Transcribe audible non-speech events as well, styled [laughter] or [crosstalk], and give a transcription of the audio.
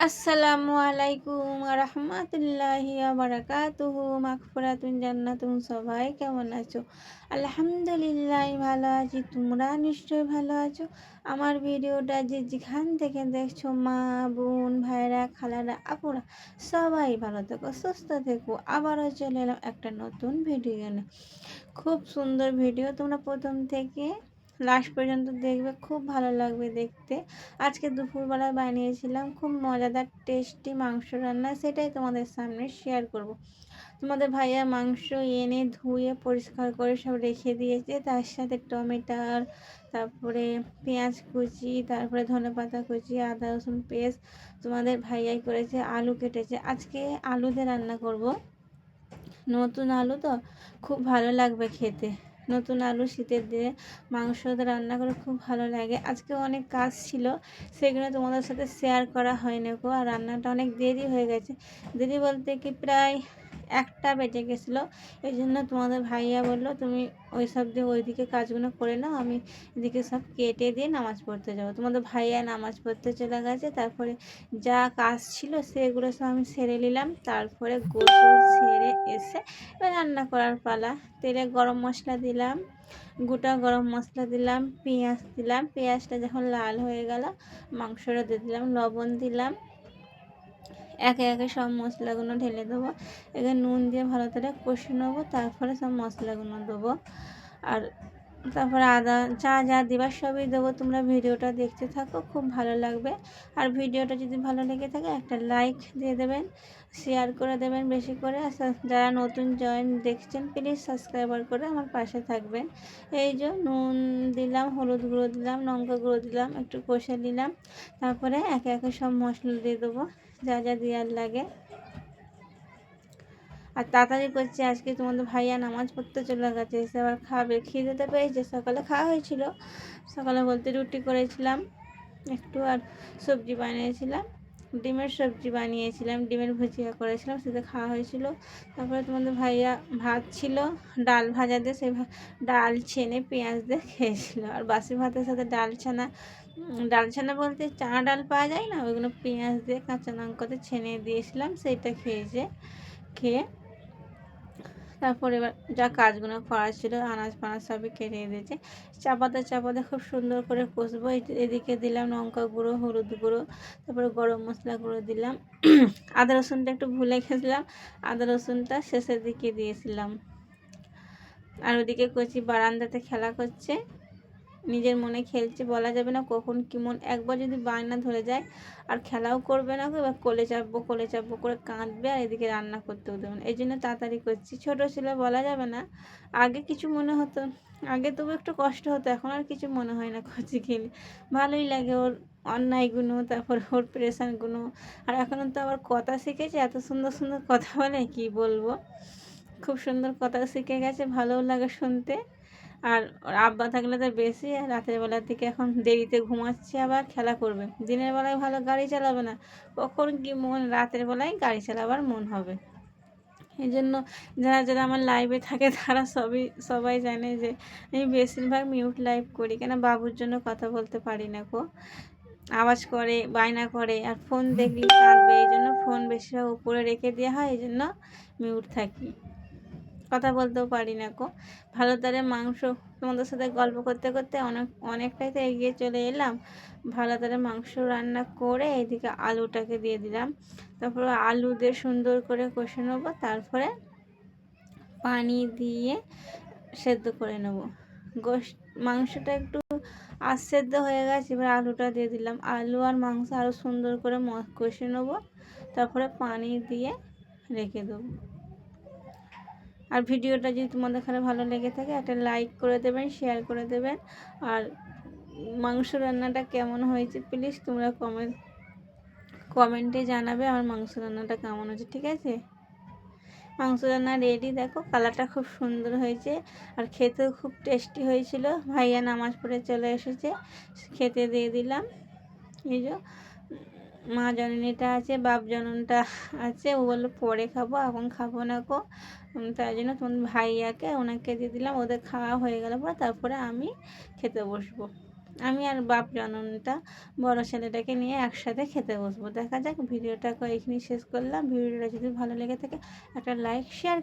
আসসালামু আলাইকুম রহমতুল্লাহি বারাকাতুহু মাগফিরাতুন জান্নাতুন সবাই কেমন আছো? আলহামদুলিল্লাহ ভালো আছি, তোমরা নিশ্চয়ই ভালো আছো? আমার ভিডিওটা যে যেখান থেকে দেখছ, মা, বোন ভাইরা খালারা, আপুরা, সবাই ভালো থেকো, সুস্থ থেকো। আবারও চলে এলাম একটা নতুন ভিডিও খুব সুন্দর ভিডিও তোমরা প্রথম থেকে লাস্ট পর্যন্ত দেখবে, খুব ভালো লাগবে দেখতে। আজকে দুপুরবেলায় বানিয়েছিলাম, খুব মজাদার, টেস্টি মাংস রান্না, সেটাই তোমাদের সামনে শেয়ার করব। তোমাদের ভাইয়া মাংস এনে ধুয়ে পরিষ্কার করে সব রেখে দিয়েছে, তার সাথে টমেটার তারপরে পেঁয়াজ কুচি, তারপরে ধনে পাতা কুচি, আদা, রসুন পেস্ট তোমাদের ভাইয়াই করেছে, আলু কেটেছে। আজকে আলু দিয়ে রান্না করব। নতুন আলু তো, খুব ভালো লাগবে খেতে। নতুন আলু শীতের দিনে মাংস রান্না করে খুব ভালো লাগে। আজকে অনেক কাজ ছিল, সেগুলো তোমাদের সাথে শেয়ার করা হয়নি গো। আর রান্নাটা অনেক দেরি হয়ে গেছে। দেরি বলতে কি প্রায় একটা বেজে গেছিল। এই জন্য তোমাদের ভাইয়া বলল, তুমি ওই সব দিয়ে ওইদিকে কাজগুলো করে নাও, আমি এদিকে সব কেটে দিয়ে নামাজ পড়তে যাব। তোমাদের ভাইয়া নামাজ পড়তে চলে গেছে। তারপরে যা কাজ ছিল সেগুলো সব আমি সেরে নিলাম। তারপরে গোসল সেরে এসে এবার রান্না করার পালা। তেলে গরম মশলা দিলাম, গোটা গরম মশলা দিলাম, পেঁয়াজ দিলাম। পেঁয়াজটা যখন লাল হয়ে গেল, মাংসটা দিয়ে দিলাম, লবণ দিলাম। একে একে সব মশলাগুলো ঢেলে দেবো। এখানে নুন দিয়ে ভালো করে কষে নেব, তারপরে সব মশলাগুলো দেবো। আর তারপরে আদা যা যা দেবার সবই দেবো। তোমরা ভিডিওটা দেখতে থাকো, খুব ভালো লাগবে। আর ভিডিওটা যদি ভালো লেগে থাকে, একটা লাইক দিয়ে দেবেন শেয়ার করে দেবেন বেশি করে। আর যারা নতুন জয়েন দেখছেন প্লিজ সাবস্ক্রাইবার করে আমার পাশে থাকবেন। এই যে নুন দিলাম, হলুদ গুঁড়ো দিলাম, লঙ্কা গুঁড়ো দিলাম, একটু কষে নিলাম। তারপরে একে একে সব মশলা দিয়ে দেবো। যা যা দেওয়ার লাগে। আর তাড়াতাড়ি করছি, আজকে তোমাদের ভাইয়া নামাজ পড়তে চলে গেছে, এসে আবার খাবে। খিদেতে পেয়েছে, সকালে খাওয়া হয়েছিল। সকালে বলতে রুটি করেছিলাম, একটু আর সবজি বানিয়েছিলাম, ডিমের সবজি বানিয়েছিলাম, ডিমের ভুজিয়া করেছিলাম, সেটা খাওয়া হয়েছিল। তারপরে তোমাদের ভাইয়া ভাত ছিল, ডাল ভাজা দিয়ে সেই ডাল ছেনে পেঁয়াজ দিয়ে খেয়েছিল। আর বাসি ভাতের সাথে ডাল ছানা ডাল ছানা বলতে চানা ডাল পাওয়া যায় না? ওইগুলো পেঁয়াজ দিয়ে, কাঁচা লঙ্কাতে ছেনে দিয়েছিলাম, সেইটা খেয়েছে খেয়ে তারপর এবার যা কাজগুলো করা ছিল, আনাজ ফানাজ সবই কেটে দিয়েছে চাপাতে চাপাতে খুব সুন্দর করে কষবো। এদিকে দিলাম লঙ্কা গুঁড়ো, হলুদ গুঁড়ো, তারপরে গরম মশলা গুঁড়ো দিলাম। [clears throat] আদা রসুনটা একটু ভুলে গেছিলাম, আদা রসুনটা শেষের দিকে দিয়েছিলাম। আর ওদিকে কচি বারান্দাতে খেলা করছে। নিজের মনে খেলছে, বলা যাবে না কখন কি মন। একবার যদি বায়না ধরে যায়, আর খেলাও করবে না এবার কোলে চাপবো কোলে চাপবো করে কাঁদবে, আর এদিকে রান্না করতেও দেবে না। এই জন্য তাড়াতাড়ি করছি। ছোটো ছিল বলা যাবে না, আগে কিছু মনে হতো, আগে তবু একটু কষ্ট হতো, এখন আর কিছু মনে হয় না কচি খেলে। ভালোই লাগে ওর অন্যায়গুলো তারপর ওর প্রেশানগুলো আর এখন তো আবার কথা শিখেছে, এত সুন্দর সুন্দর কথা বলে, কি বলব? খুব সুন্দর কথা শিখে গেছে, ভালোও লাগে শুনতে। আর আব্বা থাকলে তো বেশি রাতের বেলার দিকে এখন দেরিতে ঘুমাচ্ছে, আবার খেলা করবে। দিনের বেলায় ভালো গাড়ি চালাবে না। কখন কি মন, রাতের বেলায় গাড়ি চালাবার মন হবে? এই জন্য যারা যারা আমার লাইভে থাকে, তারা সবই, সবাই জানে যে আমি বেশিরভাগ মিউট লাইভ করি। কেন? বাবুর জন্য কথা বলতে পারি না কো আওয়াজ করে, বায়না করে, আর ফোন দেখলি কাঁদবে। এই জন্য ফোন বেশিরভাগ উপরে রেখে দেওয়া হয়, এই জন্য মিউট থাকি। কথা বলতেও পারি না কো ভালো তারে মাংস তোমাদের সাথে গল্প করতে করতে অনেক, অনেকটাই তো এগিয়ে চলে এলাম। ভালো তারে মাংস রান্না করে এদিকে আলুটাকে দিয়ে দিলাম। তারপরে আলু দিয়ে সুন্দর করে কষে নেব, তারপরে পানি দিয়ে সেদ্ধ করে নেব। গোশ মাংসটা একটু আজ হয়ে গেছে, এবার আলুটা দিয়ে দিলাম। আলু আর মাংস আরও সুন্দর করে কষে নেব, তারপরে পানি দিয়ে রেখে দেবো। আর ভিডিওটা যদি তোমাদের এখানে ভালো লেগে থাকে, একটা লাইক করে দেবেন শেয়ার করে দেবেন। আর মাংস রান্নাটা কেমন হয়েছে প্লিজ তোমরা কমেন্ট কমেন্টে জানাবে আমার মাংস রান্নাটা কেমন হয়েছে, ঠিক আছে? মাংস রান্না রেডি দেখো কালারটা খুব সুন্দর হয়েছে। আর খেতেও খুব টেস্টি হয়েছিল। ভাইয়া নামাজ পড়ে চলে এসেছে। খেতে দিয়ে দিলাম। এই যে মা জননীটা আছে, বাপ জননটা আছে। ও বলল, পরে খাব, এখন খাব না কো তাই জন্য তোমার ভাইয়াকে ওনাকে দিয়ে দিলাম, ওদের খাওয়া হয়ে গেল পর তারপরে আমি খেতে বসবো। আমি আর বাপ জননটা বড় ছেলেটাকে নিয়ে একসাথে খেতে বসবো। দেখা যাক ভিডিওটাকে এখানেই শেষ করলাম। ভিডিওটা যদি ভালো লেগে থাকে, একটা লাইক, শেয়ার